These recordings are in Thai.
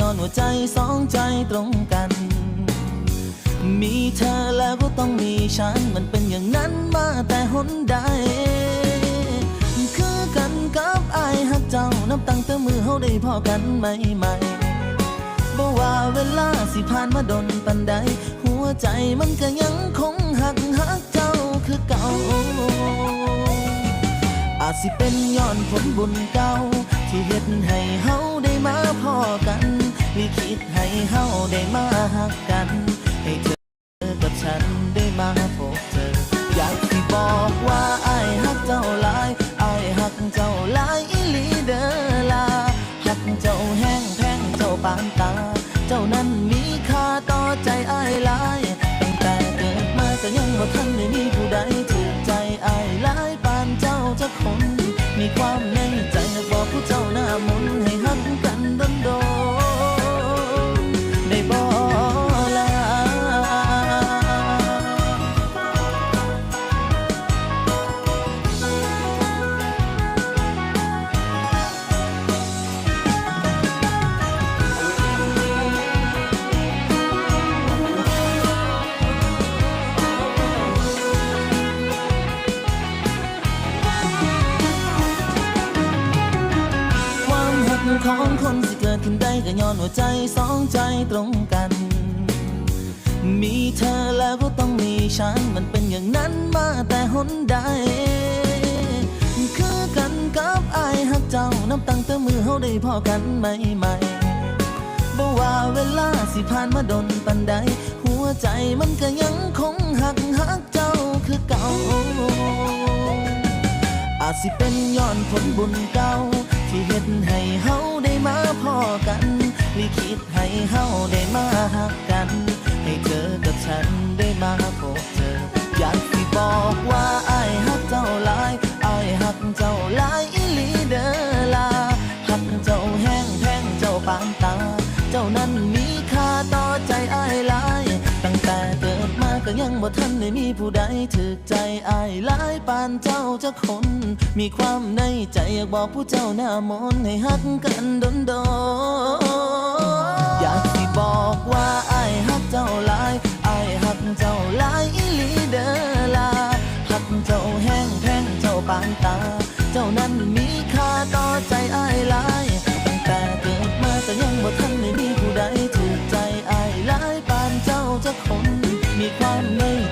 ย้อนหัวใจสองใจตรงกัน มีเธอแล้วก็ต้องมีฉัน มันเป็นอย่างนั้นมาแต่หนใด คือกันกับไอายหักเจ้านับตั้งแต่มือเฮาได้พอกันใหม่ๆบ่ว่าเวลาสิผ่านมาดนปันใด หัวใจมันก็ยังคงหักหักเจ้าคือเก่า อาจสิเป็นย้อนผลบุญเก่าที่เฮ็ดให้เฮาได้มาพอกัน ลิขิตให้เฮาได้มาหักกัน ให้เธอกับฉัน คนสิเกิดขึ้นได้ก็ย้อนหัวใจสองใจตรงกัน มีเธอแล้วก็ต้องมีฉัน มันเป็นอย่างนั้นมาแต่หนใด คือกันกับไอายหักเจ้านับตั้งแต่มือเฮาได้พอกันใหม่ๆบ่ว่าเวลาสิผ่านมาดนปันใด หัวใจมันก็ยังคงหักหักเจ้าคือเก่าอาจสิเป็นย้อนผลบุญเก่า ที่เฮ็ดให้เฮาได้มาพอกันลิขิตให้เฮาได้มาหักกัน ให้เธอกับฉัน บ่ท่านได้มีผู้ใดถึกใจอ้ายหลายปานเจ้าจะคน มีความในใจอยากบอกผู้เจ้าหน้ามนให้ฮักกันโดนดนอยากสิบอกว่าอ้ายฮักเจ้าหลายอ้ายฮักเจ้าหลายอีหลีเด้อลา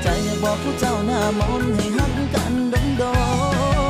ใจอยากบอกผู้เจ้าหน้ามนให้หักกันดนโดน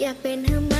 อยากเป็นเธอไหม